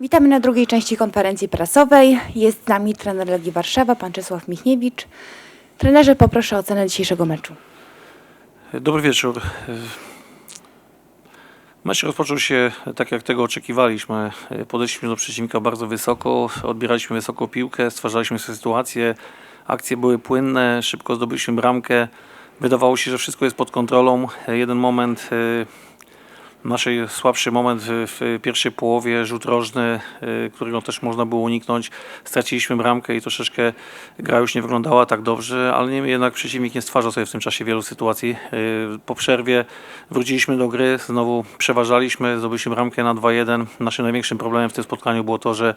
Witamy na drugiej części konferencji prasowej. Jest z nami trener Legii Warszawa, pan Czesław Michniewicz. Trenerze, poproszę o ocenę dzisiejszego meczu. Dobry wieczór. Mecz rozpoczął się tak, jak tego oczekiwaliśmy. Podeszliśmy do przeciwnika bardzo wysoko, odbieraliśmy wysoko piłkę, stwarzaliśmy sytuację, akcje były płynne, szybko zdobyliśmy bramkę. Wydawało się, że wszystko jest pod kontrolą. Jeden moment, e, nasz słabszy moment w, pierwszej połowie, rzut rożny, e, którego też można było uniknąć. Straciliśmy bramkę i troszeczkę gra już nie wyglądała tak dobrze, ale niemniej jednak przeciwnik nie stwarzał sobie w tym czasie wielu sytuacji. E, Po przerwie wróciliśmy do gry, znowu przeważaliśmy, zdobyliśmy bramkę na 2-1. Naszym największym problemem w tym spotkaniu było to, że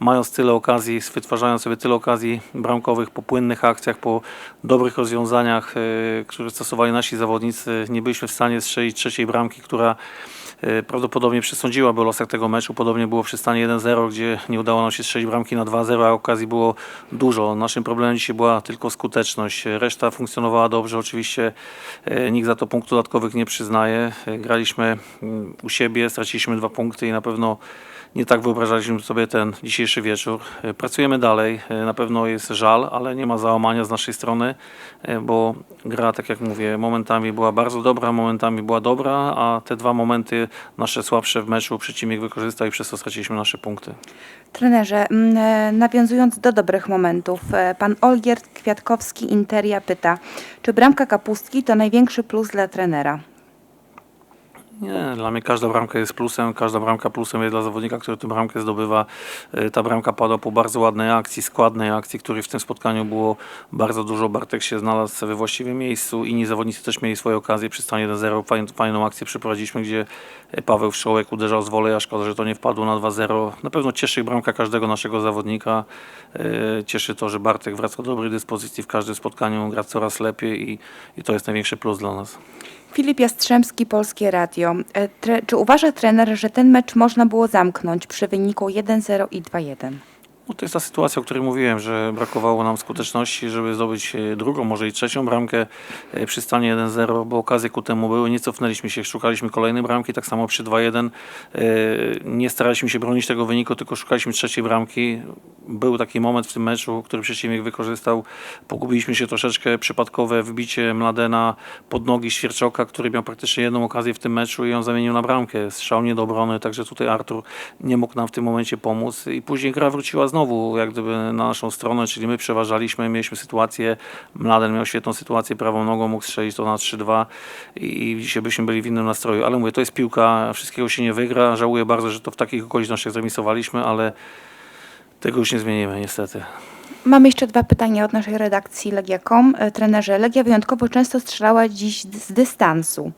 mając tyle okazji, wytwarzając sobie tyle okazji bramkowych po płynnych akcjach, po dobrych rozwiązaniach, e, które stosowali nasi zawodnicy, nie byliśmy w stanie strzelić trzeciej bramki, która prawdopodobnie przesądziłaby o losach tego meczu. Podobnie było przy stanie 1-0, gdzie nie udało nam się strzelić bramki na 2-0, a okazji było dużo. Naszym problemem dzisiaj była tylko skuteczność. Reszta funkcjonowała dobrze. Oczywiście e, nikt za to punktów dodatkowych nie przyznaje. E, Graliśmy mm, u siebie, straciliśmy dwa punkty i na pewno nie tak wyobrażaliśmy sobie ten dzisiejszy wieczór. E, Pracujemy dalej. E, Na pewno jest żal, ale nie ma załamania z naszej strony, e, bo gra, tak jak mówię, momentami była bardzo dobra, momentami była dobra, a te dwa momenty nasze słabsze w meczu przeciwnik wykorzystał i przez to straciliśmy nasze punkty. Trenerze, nawiązując do dobrych momentów, pan Olgierd Kwiatkowski Interia pyta, czy bramka kapustki to największy plus dla trenera? Nie, dla mnie każda bramka jest plusem, każda bramka plusem jest dla zawodnika, który tę bramkę zdobywa. E, Ta bramka padła po bardzo ładnej akcji, składnej akcji, której w tym spotkaniu było bardzo dużo. Bartek się znalazł we właściwym miejscu, inni zawodnicy też mieli swoje okazje. Przy stanie 1-0 fajn- fajną akcję przeprowadziliśmy, gdzie e, Paweł Wszołek uderzał z wolej, a szkoda, że to nie wpadło na 2-0. Na pewno cieszy bramka każdego naszego zawodnika. E, Cieszy to, że Bartek wraca do dobrej dyspozycji w każdym spotkaniu, gra coraz lepiej i, i to jest największy plus dla nas. Filip Jastrzębski, Polskie Radio. E, czy uważa trener, że ten mecz można było zamknąć przy wyniku 1-0 i 2-1? No to jest ta sytuacja, o której mówiłem, że brakowało nam skuteczności, żeby zdobyć e, drugą, może i trzecią bramkę e, przy stanie 1-0, bo okazje ku temu były. Nie cofnęliśmy się, szukaliśmy kolejnej bramki, tak samo przy 2-1. E, Nie staraliśmy się bronić tego wyniku, tylko szukaliśmy trzeciej bramki. Był taki moment w tym meczu, który przeciwnik wykorzystał. Pogubiliśmy się troszeczkę, przypadkowe wbicie Mladena pod nogi Świerczoka, który miał praktycznie jedną okazję w tym meczu i ją zamienił na bramkę. Strzał nie do obrony, także tutaj Artur nie mógł nam w tym momencie pomóc. I później gra wróciła znowu jak gdyby na naszą stronę, czyli my przeważaliśmy, mieliśmy sytuację, Mladen miał świetną sytuację prawą nogą, mógł strzelić to na 3-2 i dzisiaj byśmy byli w innym nastroju. Ale mówię, to jest piłka, wszystkiego się nie wygra. Żałuję bardzo, że to w takich okolicznościach zremisowaliśmy, ale tego już nie zmienimy niestety. Mamy jeszcze dwa pytania od naszej redakcji Legia.com. E, Trenerze, Legia wyjątkowo często strzelała dziś z dystansu.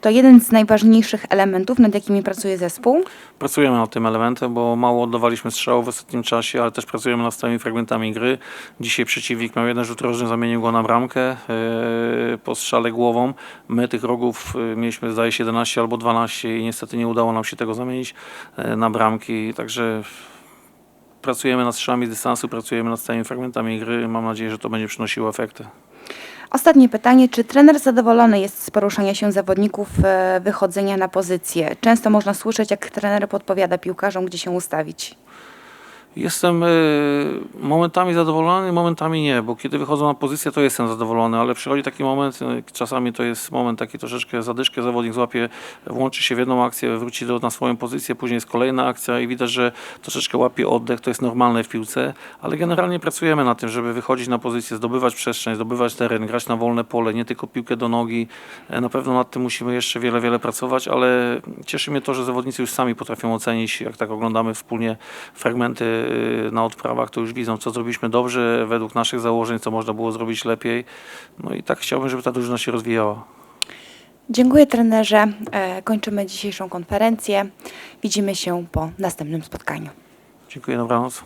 To jeden z najważniejszych elementów, nad jakimi pracuje zespół. Pracujemy nad tym elementem, bo mało oddawaliśmy strzałów w ostatnim czasie, ale też pracujemy nad stałymi fragmentami gry. Dzisiaj przeciwnik miał jeden rzut rożny, zamienił go na bramkę yy, po strzale głową. My tych rogów yy, mieliśmy zdaje się 11 albo 12 i niestety nie udało nam się tego zamienić yy, na bramki, także pracujemy nad strzałami z dystansu, pracujemy nad stałymi fragmentami gry. Mam nadzieję, że to będzie przynosiło efekty. Ostatnie pytanie, czy trener zadowolony jest z poruszania się zawodników, e, wychodzenia na pozycję? Często można słyszeć, jak trener podpowiada piłkarzom, gdzie się ustawić. Jestem y, momentami zadowolony, momentami nie, bo kiedy wychodzą na pozycję, to jestem zadowolony, ale przychodzi taki moment, y, czasami to jest moment taki troszeczkę zadyszkę, zawodnik złapie, włączy się w jedną akcję, wróci do, na swoją pozycję, później jest kolejna akcja i widać, że troszeczkę łapie oddech, to jest normalne w piłce, ale generalnie pracujemy na tym, żeby wychodzić na pozycję, zdobywać przestrzeń, zdobywać teren, grać na wolne pole, nie tylko piłkę do nogi. E, Na pewno nad tym musimy jeszcze wiele, wiele pracować, ale cieszy mnie to, że zawodnicy już sami potrafią ocenić, jak tak oglądamy wspólnie fragmenty na odprawach, to już widzą, co zrobiliśmy dobrze według naszych założeń, co można było zrobić lepiej. No i tak chciałbym, żeby ta drużyna się rozwijała. Dziękuję trenerze. E, Kończymy dzisiejszą konferencję. Widzimy się po następnym spotkaniu. Dziękuję, dobranoc.